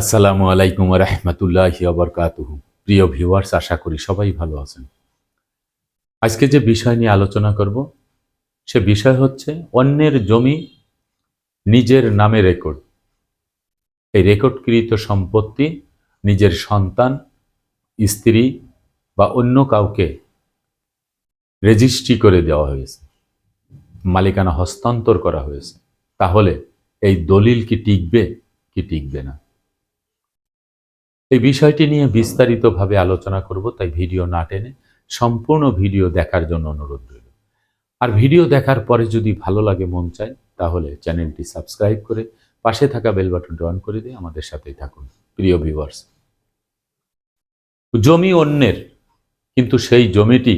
আসসালামু আলাইকুম রহমতুল্লাহ আবরকাতুহু প্রিয় ভিউয়ার্স, আশা করি সবাই ভালো আছেন। আজকে যে বিষয় নিয়ে আলোচনা করব, সে বিষয় হচ্ছে অন্যের জমি নিজের নামে রেকর্ড। এই রেকর্ডকৃত সম্পত্তি নিজের সন্তান, স্ত্রী বা অন্য কাউকে রেজিস্ট্রি করে দেওয়া হয়েছে, মালিকানা হস্তান্তর করা হয়েছে। তাহলে এই দলিল কি টিকবে কি টিকবে না? এই বিষয়টি নিয়ে বিস্তারিতভাবে আলোচনা করব, তাই ভিডিও না টেনে সম্পূর্ণ ভিডিও দেখার জন্য অনুরোধ রইল। আর ভিডিও দেখার পরে যদি ভালো লাগে, মন চায়, তাহলে চ্যানেলটি সাবস্ক্রাইব করে পাশে থাকা বেল বাটনটি অন করে দিয়ে আমাদের সাথেই থাকুন, প্রিয় ভিউয়ার্স। জমি অন্যের, কিন্তু সেই জমিটি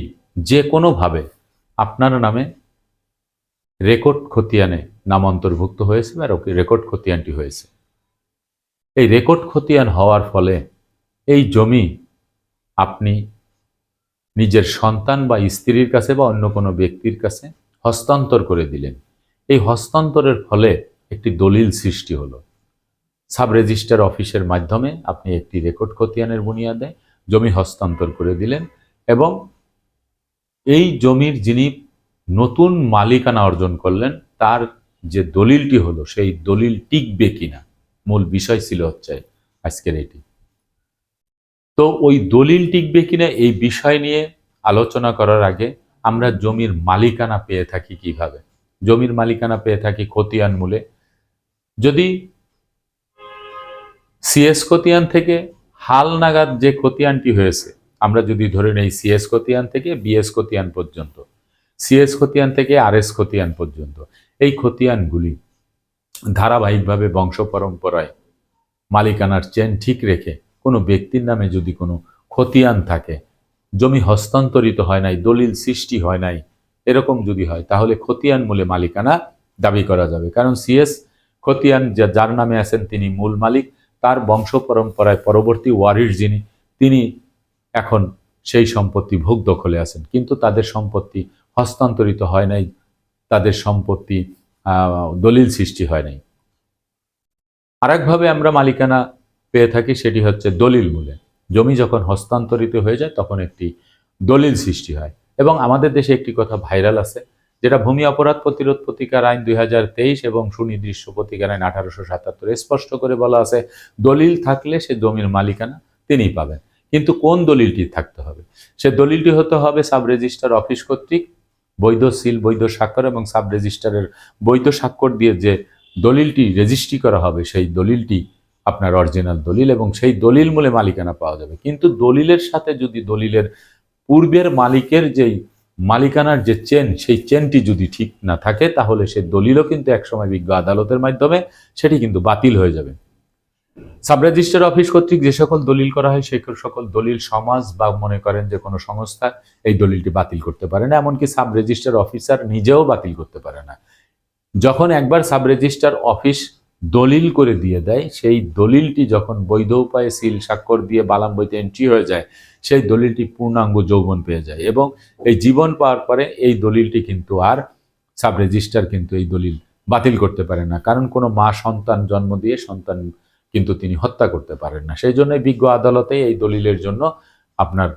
যে কোনোভাবে আপনার নামে রেকর্ড খতিয়ানে নাম অন্তর্ভুক্ত হয়েছে বা রেকর্ড খতিয়ানটি হয়েছে। এই রেকর্ড খতিয়ান হওয়ার ফলে এই জমি আপনি নিজের সন্তান বা স্ত্রীর কাছে বা অন্য কোনো ব্যক্তির কাছে হস্তান্তর করে দিলেন। এই হস্তান্তরের ফলে একটি দলিল সৃষ্টি হলো। সাব রেজিস্টার অফিসের মাধ্যমে আপনি একটি রেকর্ড খতিয়ানের বুনিয়াদে জমি হস্তান্তর করে দিলেন এবং এই জমির যিনি নতুন মালিকানা অর্জন করলেন, তার যে দলিলটি হলো, সেই দলিল টিকবে কিনা? মূল বিষয় ছিল হচ্ছে আজকের এটি। তো ওই দলিল টিকবে কিনা এই বিষয় নিয়ে আলোচনা করার আগে আমরা জমির মালিকানা পেয়ে থাকি কীভাবে? জমির মালিকানা পেয়ে থাকি খতিয়ান মূলে। যদি সিএস খতিয়ান থেকে হাল নাগাদ যে খতিয়ানটি হয়েছে, আমরা যদি ধরে নেই সিএস খতিয়ান থেকে বিএস খতিয়ান পর্যন্ত, সিএস খতিয়ান থেকে আর এস খতিয়ান পর্যন্ত, এই খতিয়ানগুলি ধারাবাহিকভাবে বংশ পরম্পরায় মালিকানার চেন ঠিক রেখে কোনো ব্যক্তির নামে যদি কোনো খতিয়ান থাকে, জমি হস্তান্তরিত হয় নাই, দলিল সৃষ্টি হয় নাই, এরকম যদি হয়, তাহলে খতিয়ান মূলে মালিকানা দাবি করা যাবে। কারণ সিএস খতিয়ান যা- যার নামে আছেন তিনি মূল মালিক, তার বংশ পরম্পরায় পরবর্তী ওয়ারির যিনি, তিনি এখন সেই সম্পত্তি ভোগ দখলে আছেন। কিন্তু তাদের সম্পত্তি হস্তান্তরিত হয় নাই, তাদের সম্পত্তি দলিল সৃষ্টি হয় নাই। আরেকভাবে আমরা মালিকানা পেয়ে থাকি সেটি হচ্ছে দলিল মূলে। জমি যখন হস্তান্তরিত হয়ে যায় তখন একটি দলিল সৃষ্টি হয়। এবং আমাদের দেশে একটি কথা ভাইরাল আছে, যেটা ভূমি অপরাধ প্রতিরোধ প্রতিকার আইন দুই হাজার তেইশ এবং সুনির্দিষ্ট প্রতিকার আইন আঠারোশো সাতাত্তর স্পষ্ট করে বলা আছে, দলিল থাকলে সে জমির মালিকানা তিনিই পাবেন। কিন্তু কোন দলিলটি থাকতে হবে? সে দলিলটি হতে হবে সাব রেজিস্টার অফিস কর্তৃক বৈধ সিল, বৈধ স্বাক্ষর এবং সাব রেজিস্টারের বৈধ স্বাক্ষর দিয়ে যে দলিলটি রেজিস্ট্রি করা হবে, সেই দলিলটি আপনার অরিজিনাল দলিল এবং সেই দলিল মূলে মালিকানা পাওয়া যাবে। কিন্তু দলিলের সাথে যদি দলিলের পূর্বের মালিকের যেই মালিকানার যে চেন, সেই চেনটি যদি ঠিক না থাকে, তাহলে সে দলিলও কিন্তু একসময় বিজ্ঞ আদালতের মাধ্যমে, সেটি কিন্তু বাতিল হয়ে যাবে। সাব রেজিস্টার অফিস কর্তৃক যে সকল দলিল করা হয়, সেই সকল দলিল সমাজ বা মনে করেন যে কোনো সংস্থা এই দলিলটি বাতিল করতে পারে না, এমনকি সাব রেজিস্টার অফিসার নিজেও বাতিল করতে পারে না। যখন একবার সাব রেজিস্টার অফিস দলিল করে দিয়ে দেয়, সেই দলিলটি যখন বৈধ উপায়ে সিল স্বাক্ষর দিয়ে বালাম বইতে এন্ট্রি হয়ে যায়, সেই দলিলটি পূর্ণাঙ্গ যৌবন পেয়ে যায় এবং এই জীবন পাওয়ার পরে এই দলিলটি কিন্তু আর সাব রেজিস্টার কিন্তু এই দলিল বাতিল করতে পারে না। কারণ কোনো মা সন্তান জন্ম দিয়ে সন্তান কিন্তু তিনি হত্যা করতে পারেন না। সেই জন্য বিজ্ঞ আদালতে এই দলিলের জন্য আপনার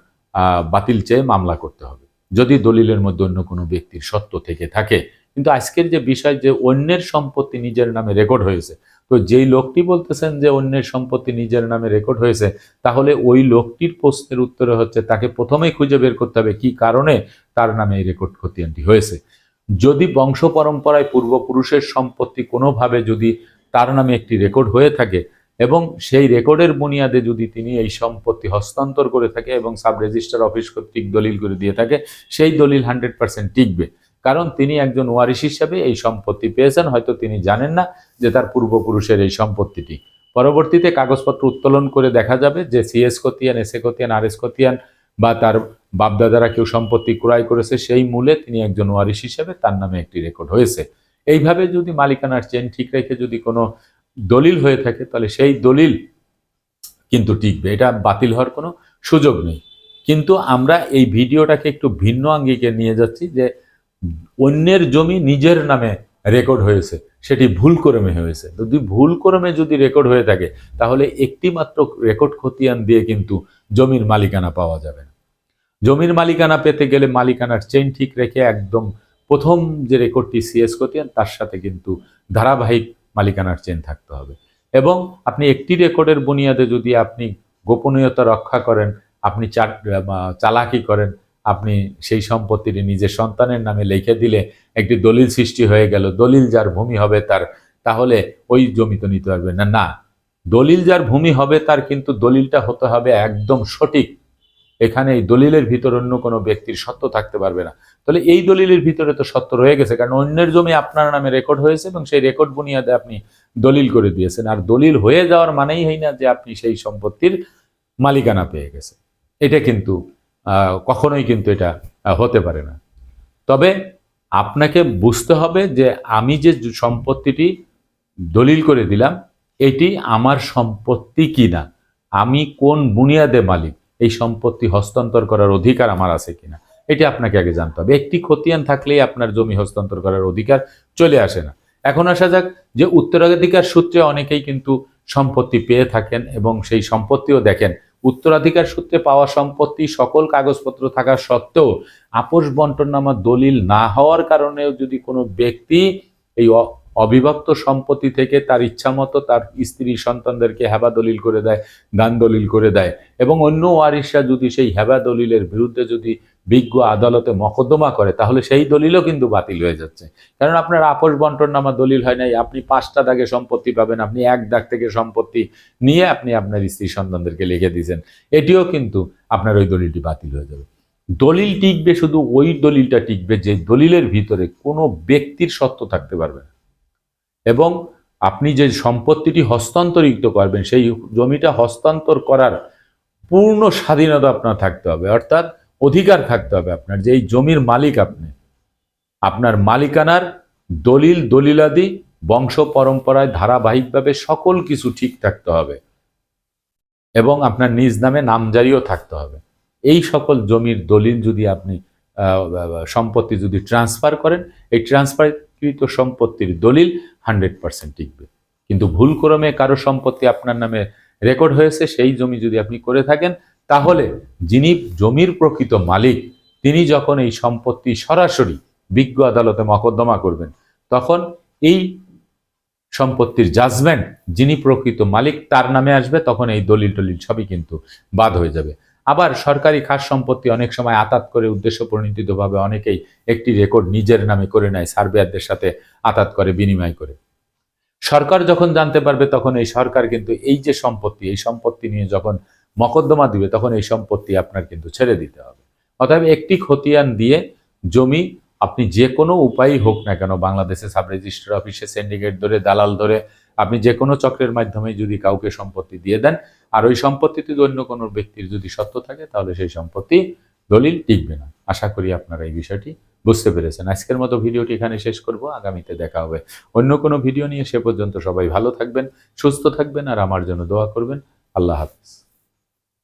বাতিল চেয়ে মামলা করতে হবে। যদি দলিলের মধ্যে অন্য কোনো ব্যক্তির সত্য থেকে থাকে। কিন্তু আজকের যে বিষয় যে অন্যের সম্পত্তি নিজের নামে রেকর্ড হয়েছে, তো যেই লোকটি বলতেছেন যে অন্যের সম্পত্তি নিজের নামে রেকর্ড হয়েছে, তাহলে ওই লোকটির প্রশ্নের উত্তরে হচ্ছে তাকে প্রথমেই খুঁজে বের করতে হবে কি কারণে তার নামে এই রেকর্ড খতিয়ানটি হয়েছে। যদি বংশ পরম্পরায় পূর্বপুরুষের সম্পত্তি কোনোভাবে যদি তার নামে একটি রেকর্ড হয়ে থাকে এবং সেই রেকর্ডের বুনিয়াদে যদি তিনি এই সম্পত্তি হস্তান্তর করে থাকে এবং সাব রেজিস্টার অফিস কর্তৃক দলিল করে দিয়ে থাকে, সেই দলিল হান্ড্রেড পার্সেন্ট টিকবে। কারণ তিনি একজন ওয়ারিশ হিসাবে এই সম্পত্তি পেয়েছেন, হয়তো তিনি জানেন না যে তার পূর্বপুরুষের এই সম্পত্তিটি। পরবর্তীতে কাগজপত্র উত্তোলন করে দেখা যাবে যে সিএস খতিয়ান এস এ খতিয়ান আর এস খতিয়ান বা তার বাপদাদারা কেউ সম্পত্তি ক্রয় করেছে, সেই মূলে তিনি একজন ওয়ারিশ হিসেবে তার নামে একটি রেকর্ড হয়েছে। এইভাবে যদি মালিকানার চেন ঠিক রেখে যদি কোনো দলিল হয়ে থাকে, তাহলে সেই দলিল কিন্তু টিকবে। এটা বাতিল হওয়ার কোনো সুযোগ নেই। কিন্তু আমরা এই ভিডিওটাকে একটু ভিন্ন আঙ্গিকে নিয়ে যাচ্ছি যে অন্যের জমি নিজের নামে রেকর্ড হয়েছে, সেটি ভুল ক্রমে হয়েছে। যদি ভুল ক্রমে যদি রেকর্ড হয়ে থাকে, তাহলে একটি মাত্র রেকর্ড খতিয়ান দিয়ে কিন্তু জমির মালিকানা পাওয়া যাবে না। জমির মালিকানা পেতে গেলে মালিকানার চেইন ঠিক রেখে একদম প্রথম যে রেকর্ডটি সিএস খতিয়ান, তার সাথে কিন্তু ধারাবাহিক মালিকানার চেন থাকতে হবে। এবং আপনি একটি রেকর্ডের বুনিয়াদে যদি আপনি গোপনীয়তা রক্ষা করেন, আপনি চালাকি করেন, আপনি সেই সম্পত্তিটি নিজের সন্তানের নামে লিখে দিলে একটি দলিল সৃষ্টি হয়ে গেল, দলিল যার ভূমি হবে তার, তাহলে ওই জমি তো নিতে পারবে না। না, দলিল যার ভূমি হবে তার কিন্তু দলিলটা হতে হবে একদম সঠিক এখানে এই দলিলের ভিতর অন্য কোনো ব্যক্তির সত্য থাকতে পারবে না। তাহলে এই দলিলের ভিতরে তো সত্য রয়ে গেছে, কারণ অন্যের জমি আপনার নামে রেকর্ড হয়েছে এবং সেই রেকর্ড বুনিয়াদে আপনি দলিল করে দিয়েছেন। আর দলিল হয়ে যাওয়ার মানেই হয় না যে আপনি সেই সম্পত্তির মালিকানা পেয়ে গেছে এটা কিন্তু কখনোই কিন্তু এটা হতে পারে না। তবে আপনাকে বুঝতে হবে যে আমি যে সম্পত্তিটি দলিল করে দিলাম, এটি আমার সম্পত্তি কিনা? আমি কোন বুনিয়াদে মালিক? এই সম্পত্তি হস্তান্তর করার অধিকার আমার আছে কিনা? এটি আপনাকে আগে জানতে হবে। একটি খতিয়ান থাকলেই আপনার জমি হস্তান্তর করার অধিকার চলে আসে না। এখন আসা যাক যে উত্তরাধিকার সূত্রে অনেকেই কিন্তু সম্পত্তি পেয়ে থাকেন এবং সেই সম্পত্তিও দেখেন। উত্তরাধিকার সূত্রে পাওয়া সম্পত্তি, সকল কাগজপত্র থাকা সত্ত্বেও আপোষ বন্টননামা দলিল না হওয়ার কারণেও যদি কোনো ব্যক্তি এই অবিভক্ত সম্পত্তি থেকে তার ইচ্ছামতো তার স্ত্রী সন্তানদেরকে হেবা দলিল করে দেয়, দান দলিল করে দেয় এবং অন্য ওয়ারিসরা যদি সেই হেবা দলিলের বিরুদ্ধে যদি বিজ্ঞ আদালতে মকদ্দমা করে, তাহলে সেই দলিলও কিন্তু বাতিল হয়ে যাচ্ছে। কারণ আপনার আপোষ বন্টননামা দলিল হয় নাই, আপনি পাঁচটা দাগে সম্পত্তি পাবেন, আপনি এক দাগ থেকে সম্পত্তি নিয়ে আপনি আপনার স্ত্রী সন্তানদেরকে লিখে দিয়েছেন। এটিও কিন্তু আপনার ওই দলিলটি বাতিল হয়ে যাবে। দলিল টিকবে শুধু ওই দলিলটা টিকবে যে দলিলের ভিতরে কোনো ব্যক্তির সত্য থাকতে পারবে না। এবং আপনি যে সম্পত্তিটি হস্তান্তরিত করবেন, সেই জমিটা হস্তান্তর করার পূর্ণ স্বাধীনতা আপনার থাকতে হবে। অর্থাৎ অধিকার থাকতে হবে আপনার যে এই জমির মালিক আপনি। আপনার মালিকানার দলিল, দলিলাদি, বংশ পরম্পরায় ধারাবাহিকভাবে সকল কিছু ঠিক থাকতে হবে এবং আপনার নিজ নামে নামজারিও থাকতে হবে। এই সকল জমির দলিল যদি আপনি সম্পত্তি যদি ট্রান্সফার করেন, এই ট্রান্সফারকৃত সম্পত্তির দলিল হান্ড্রেড পার্সেন্ট টিকবে। কিন্তু ভুল ক্রমে কারও সম্পত্তি আপনার নামে রেকর্ড হয়েছে, সেই জমি যদি আপনি করে থাকেন, তাহলে যিনি জমির প্রকৃত মালিক, তিনি যখন এই সম্পত্তি সরাসরি বিজ্ঞ আদালতে মকদ্দমা করবেন, তখন এই সম্পত্তির জাজমেন্ট যিনি প্রকৃত মালিক, তার নামে আসবে, তখন এই দলিল টলিল সবই কিন্তু বাদ হয়ে যাবে। আবার সরকারি খাস সম্পত্তি অনেক সময় আতাত করে উদ্দেশ্য প্রণীতিতভাবে অনেকেই একটি রেকর্ড নিজের নামে করে নেয় সার্ভেয়ারদের সাথে আতাত করে, বিনিময় করে। সরকার যখন জানতে পারবে, তখন এই সরকার কিন্তু এই যে সম্পত্তি, এই সম্পত্তি নিয়ে যখন মকদ্দমা দিবে, তখন এই সম্পত্তি আপনার কিন্তু ছেড়ে দিতে হবে। অতএব একটি খতিয়ান দিয়ে জমি আপনি যে কোনো উপায়ই হোক না কেন, বাংলাদেশে সাব রেজিস্ট্রার অফিসে সিন্ডিকেট ধরে, দালাল ধরে আপনি যে কোনো চক্রের মাধ্যমে যদি কাউকে সম্পত্তি দিয়ে দেন, আর ওই সম্পত্তিতে অন্য কোনো ব্যক্তির যদি সত্য থাকে, তাহলে সেই সম্পত্তি দলিল টিকবে না। আশা করি আপনারা এই বিষয়টি বুঝতে পেরেছেন। আজকের মতো ভিডিওটি এখানে শেষ করব। আগামীতে দেখা হবে অন্য কোনো ভিডিও নিয়ে। সে পর্যন্ত সবাই ভালো থাকবেন, সুস্থ থাকবেন, আর আমার জন্য দোয়া করবেন। আল্লাহ হাফিজ।